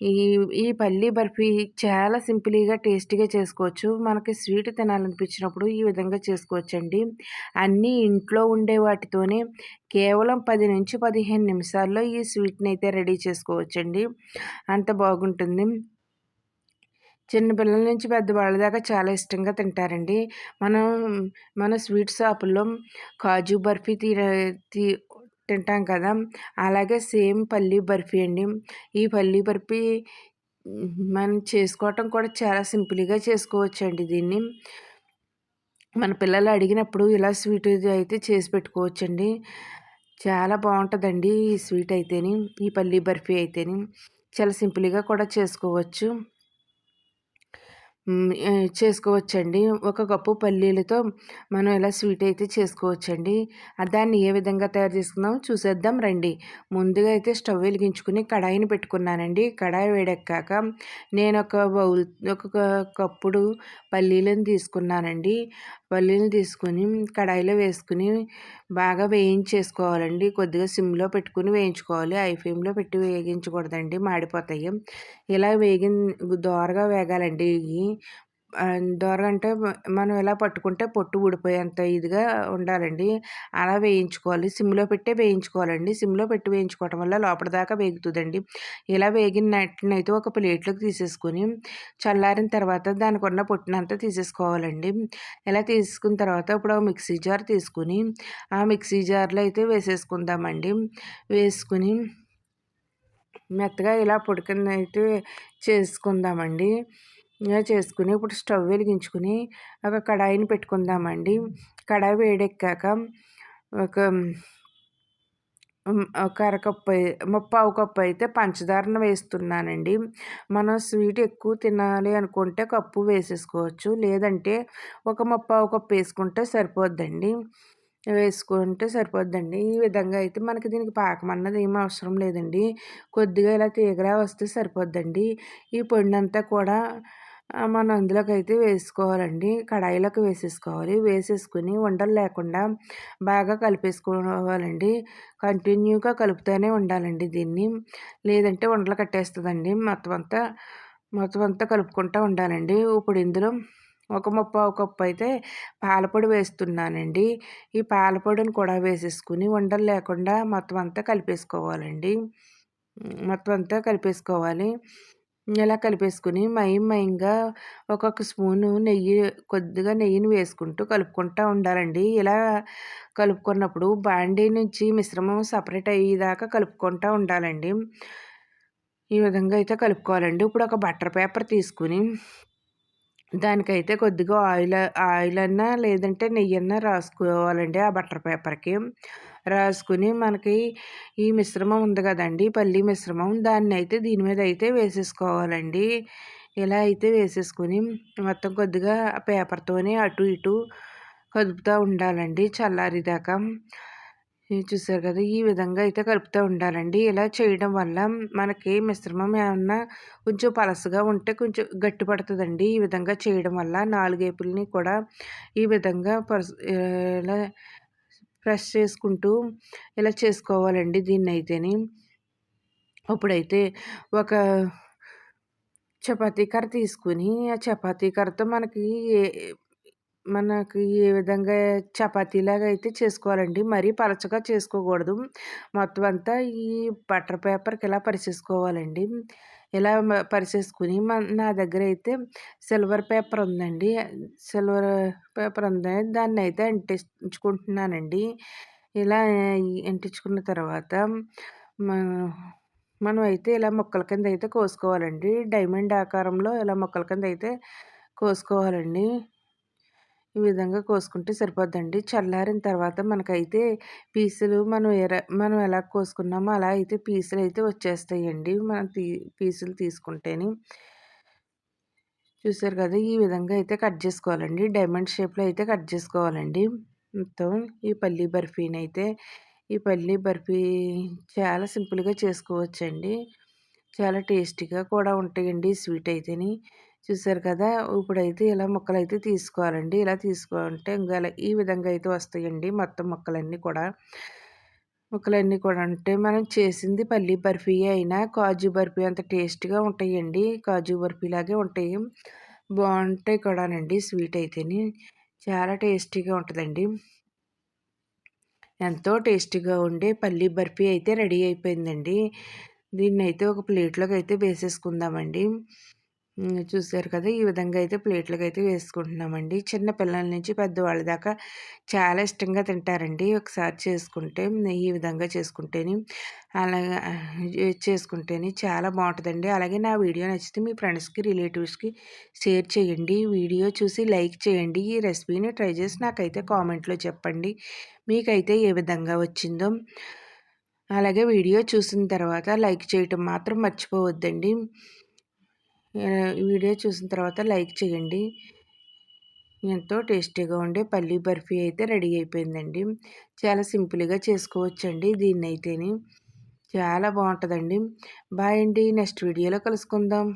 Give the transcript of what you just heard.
ఈ ఈ పల్లీ బర్ఫీ చాలా సింపుల్గా టేస్టీగా చేసుకోవచ్చు. మనకి స్వీట్ తినాలనిపించినప్పుడు ఈ విధంగా చేసుకోవచ్చండి. అన్నీ ఇంట్లో ఉండే వాటితోనే కేవలం పది నుంచి పదిహేను నిమిషాల్లో ఈ స్వీట్ని అయితే రెడీ చేసుకోవచ్చండి. అంత బాగుంటుంది. చిన్నపిల్లల నుంచి పెద్దవాళ్ళ దాకా చాలా ఇష్టంగా తింటారండి. మనం మన స్వీట్ షాపుల్లో కాజు బర్ఫీ తీ తింటాం కదా. అలాగే సేమ్ పల్లీ బర్ఫీ అండి. ఈ పల్లీ బర్ఫీ మనం చేసుకోవటం కూడా చాలా సింపుల్గా చేసుకోవచ్చు అండి దీన్ని. మన పిల్లలు అడిగినప్పుడు ఇలా స్వీట్ అయితే చేసి పెట్టుకోవచ్చండి. చాలా బాగుంటుందండి ఈ స్వీట్ అయితేని ఈ పల్లీ బర్ఫీ అయితేని. చాలా సింపుల్గా కూడా చేసుకోవచ్చు. చేసుకోవచ్చండి. ఒక కప్పు పల్లీలతో మనం ఇలా స్వీట్ అయితే చేసుకోవచ్చండి. దాన్ని ఏ విధంగా తయారు చేసుకుందామో చూసేద్దాం రండి. ముందుగా అయితే స్టవ్ వెలిగించుకుని కడాయిని పెట్టుకున్నానండి. కడాయి వేడెక్కాక నేను ఒక బౌల్ ఒక కప్పుడు పల్లీలను తీసుకున్నానండి. పల్లీలను తీసుకుని కడాయిలో వేసుకుని బాగా వేయించేసుకోవాలండి. కొద్దిగా సిమ్లో పెట్టుకుని వేయించుకోవాలి. ఐ ఫ్లేమ్లో పెట్టి వేగించకూడదండి. మాడిపోతాయి. ఇలా వేగి దోరగా వేగాలండి. ఇవి దోర అంటే మనం ఎలా పట్టుకుంటే పొట్టు ఊడిపోయేంత ఇదిగా ఉండాలండి. అలా వేయించుకోవాలి. సిమ్లో పెట్టే వేయించుకోవాలండి. సిమ్లో పెట్టి వేయించుకోవటం వల్ల లోపల దాకా వేగుతుందండి. ఇలా వేగిన నట్టినైతే ఒక ప్లేట్లోకి తీసేసుకొని చల్లారిన తర్వాత దానికి ఉన్న పొట్టునంతా తీసేసుకోవాలండి. ఇలా తీసుకున్న తర్వాత ఇప్పుడు మిక్సీ జార్ తీసుకుని ఆ మిక్సీ జార్లో అయితే వేసేసుకుందామండి. వేసుకుని మెత్తగా ఇలా పొడికిందైతే అయితే చేసుకుందామండి. ఇలా చేసుకుని ఇప్పుడు స్టవ్ వెలిగించుకుని ఒక కడాయిని పెట్టుకుందామండి. కడాయి వేడెక్కాక ఒక ఒక అరకప్పు ముప్పావు కప్పు అయితే పంచదారను వేస్తున్నానండి. మనం స్వీట్ ఎక్కువ తినాలి అనుకుంటే కప్పు వేసేసుకోవచ్చు. లేదంటే ఒక ముప్పావు కప్పు వేసుకుంటే సరిపోద్దండి. వేసుకుంటే సరిపోద్దండి. ఈ విధంగా అయితే మనకి దీనికి పాకం అన్నది ఏమీ అవసరం లేదండి. కొద్దిగా ఇలా తీగరా వస్తే సరిపోద్దండి. ఈ పొడినంతా కూడా మనం అందులోకి అయితే వేసుకోవాలండి. కడాయిలోకి వేసేసుకోవాలి. వేసేసుకుని వంటలు లేకుండా బాగా కలిపేసుకోవాలండి. కంటిన్యూగా కలుపుతూనే ఉండాలండి దీన్ని. లేదంటే వంటలు కట్టేస్తుందండి. మొత్తం అంతా మొత్తం అంతా కలుపుకుంటూ ఉండాలండి. ఇప్పుడు ఇందులో ఒక ముప్పావు కప్పు అయితే పాలపొడి వేస్తున్నానండి. ఈ పాలపొడిని కూడా వేసేసుకుని వంటలు లేకుండా మొత్తం అంతా కలిపేసుకోవాలండి. మొత్తం అంతా కలిపేసుకోవాలి. ఇలా కలిపేసుకుని మయం మయంగా ఒక్కొక్క స్పూను నెయ్యి కొద్దిగా నెయ్యిని వేసుకుంటూ కలుపుకుంటూ ఉండాలండి. ఇలా కలుపుకున్నప్పుడు బాండీ నుంచి మిశ్రమం సపరేట్ అయ్యేదాకా కలుపుకుంటూ ఉండాలండి. ఈ విధంగా అయితే కలుపుకోవాలండి. ఇప్పుడు ఒక బటర్ పేపర్ తీసుకుని దానికైతే కొద్దిగా ఆయిల్ ఆయిల్ అన్నా లేదంటే నెయ్యి అన్నా రాసుకోవాలండి ఆ బటర్ పేపర్కి. రాసుకుని మనకి ఈ మిశ్రమం ఉంది కదండి పల్లి మిశ్రమం. దాన్ని అయితే దీని మీద అయితే వేసేసుకోవాలండి. ఇలా అయితే వేసేసుకొని మొత్తం కొద్దిగా పేపర్తోనే అటు ఇటు కదుపుతూ ఉండాలండి చల్లారిదాకా. చూసారు కదా ఈ విధంగా అయితే కలుపుతూ ఉండాలండి. ఇలా చేయడం వల్ల మనకి మిశ్రమం ఏమన్నా కొంచెం పలసగా ఉంటే కొంచెం గట్టి పడుతుందండి. ఈ విధంగా చేయడం వల్ల నాలుగేపుల్ని కూడా ఈ విధంగా పరస ఇలా ప్రెస్ చేసుకుంటూ ఇలా చేసుకోవాలండి దీన్ని అయితేని అప్పుడైతే ఒక చపాతీ కర్ర తీసుకుని ఆ చపాతీ కర్రతో మనకి ఏ మనకి ఏ విధంగా చపాతీలాగా అయితే చేసుకోవాలండి. మరీ పలచగా చేసుకోకూడదు. మొత్తం అంతా ఈ బటర్ పేపర్కి ఇలా పరిచేసుకోవాలండి. ఇలా పరిచేసుకుని నా దగ్గర అయితే సిల్వర్ పేపర్ ఉందండి. సిల్వర్ పేపర్ ఉంది. దాన్ని అయితే అంటించుకుంటున్నానండి. ఇలా అంటించుకున్న తర్వాత మనం అయితే ఇలా మొక్కల కింద అయితే కోసుకోవాలండి. డైమండ్ ఆకారంలో ఇలా మొక్కల కింద అయితే కోసుకోవాలండి. ఈ విధంగా కోసుకుంటే సరిపోద్దండి. చల్లారిన తర్వాత మనకైతే పీసులు మనం ఎర మనం ఎలా కోసుకున్నామో అలా అయితే పీసులు అయితే వచ్చేస్తాయండి. మనం తీ పీసులు తీసుకుంటేనే. చూసారు కదా ఈ విధంగా అయితే కట్ చేసుకోవాలండి. డైమండ్ షేప్లో అయితే కట్ చేసుకోవాలండి. మొత్తం ఈ పల్లీ బర్ఫీని అయితే ఈ పల్లి బర్ఫీ చాలా సింపుల్గా చేసుకోవచ్చండి. చాలా టేస్టీగా కూడా ఉంటాయండి స్వీట్ అయితేని. చూసారు కదా! ఇప్పుడైతే ఇలా మొక్కలు అయితే తీసుకోవాలండి. ఇలా తీసుకుంటే ఇంకా ఈ విధంగా అయితే వస్తాయండి మొత్తం ముక్కలన్నీ కూడా. ముక్కలన్నీ కూడా అంటే మనం చేసింది పల్లి బర్ఫీ అయినా కాజు బర్ఫీ అంత టేస్ట్గా ఉంటాయండి. కాజు బర్ఫీ లాగే ఉంటాయి. బాగుంటాయి కూడానండి స్వీట్ అయితేని. చాలా టేస్టీగా ఉంటుందండి. ఎంతో టేస్టీగా ఉండే పల్లీ బర్ఫీ అయితే రెడీ అయిపోయిందండి. దీన్ని అయితే ఒక ప్లేట్లోకి అయితే వేసేసుకుందామండి. చూసారు కదా ఈ విధంగా అయితే ప్లేట్లకు అయితే వేసుకుంటున్నామండి. చిన్న పిల్లల నుంచి పెద్దవాళ్ళ దాకా చాలా ఇష్టంగా తింటారండి. ఒకసారి చేసుకుంటే ఈ విధంగా చేసుకుంటేనే అలాగే చేసుకుంటేనే చాలా బాగుంటుందండి. అలాగే నా వీడియో నచ్చితే మీ ఫ్రెండ్స్కి రిలేటివ్స్కి షేర్ చేయండి. వీడియో చూసి లైక్ చేయండి. ఈ రెసిపీని ట్రై చేసి నాకైతే కామెంట్లో చెప్పండి. మీకైతే ఏ విధంగా వచ్చిందో. అలాగే వీడియో చూసిన తర్వాత లైక్ చేయటం మాత్రం మర్చిపోవద్దండి. వీడియో చూసిన తర్వాత లైక్ చేయండి. ఎంతో టేస్టీగా ఉండే పల్లీ బర్ఫీ అయితే రెడీ అయిపోయిందండి. చాలా సింపుల్గా చేసుకోవచ్చండి దీన్ని అయితేని చాలా బాగుంటుందండి బాయ్ అండి. నెక్స్ట్ వీడియోలో కలుసుకుందాం.